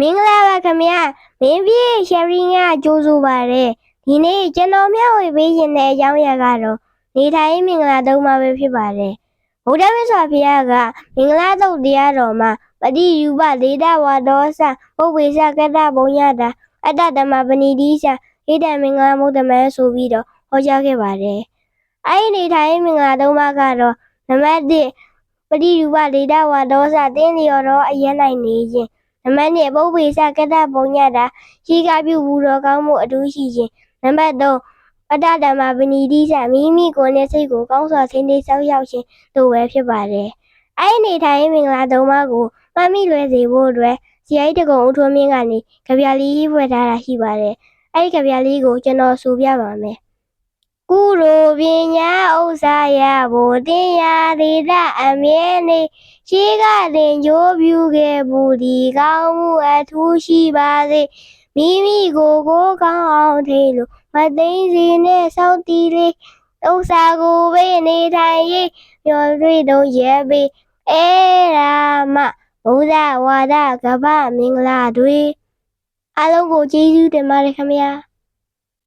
မင်္ဂလာပါခင်ဗျာမင်းပြည့်ရှယ်ရီကကြိုးဆိုပါရယ်ဒီနေ့ကျွန်တော်မျှဝေပေးခြင်းတဲ့အကြောင်းအရာကတော့နေထိုင်မင်္ဂလာသုံးပါးပဲဖြစ်ပါတယ်ဗုဒ္ဓမြတ်စွာဘုရားကမင်္ဂလာတုတ်တရားတော်မှာပฏิယူပဒေတာဝါဒောစပုပ္ပေစကတ္တဘုံယတာအတ္တဓမ္မပဏိတိစဣဒံမင်္ဂလာမုဒ္ဓမဲဆိုပြီးတော့ဟောကြားခဲ့ပါတယ်အဲ့ဒီနေထိုင်မင်္ဂလာသုံးပါးကတော့နံပါတ်1ပฏิယူပဒေတာဝါဒောစတင်းလျော်တော်အရနိုင်နေခြင်း နံပါတ်2ပုပ္ပေစကတ္တပုံညတာရှိကပြုဘူးတော်ကောင်းမှုအထူးရှိခြင်းနံပါတ်3အတ္တဓမ္မပဏိတိစမိမိကိုယ်နဲ့စိတ်ကိုကောင်းစွာထိန်းသိမ်းဆောက်ရှောက်ခြင်းတို့ပဲဖြစ်ပါတယ်။အဲ့ဒီနေထိုင်မင်္ဂလာသုံးပါးကိုမှတ်မိလွယ်စေဖို့အတွက်ဇီအိတကုံဦးထွန်းမင်းကနေကြပြလေးရေးဖွဲ့ထားတာရှိပါတယ်။အဲ့ဒီကြပြလေးကိုကျွန်တော်ဆိုပြပါမယ်။ကုရိုပညာဥစ္စာယဘုတင်ယာသေတအမြဲနေ ရှိကတင်ကြိုးပြူခဲ့ဘူးဒီကောင်းမှုအထူးရှိပါစေမိမိကိုယ်ကိုကောင်းအောင်ထိလို့မသိမ့်စီနဲ့စောင့်တီးလေးဥစ္စာကိုပဲနေထိုင်ရေးမျောတွေ့တော့ရဲပေးအဲ့ဒါမှဘုရားဝါဒကပ္ပမင်္ဂလာတွေအားလုံးကိုကျေးဇူးတင်ပါတယ်ခင်ဗျာ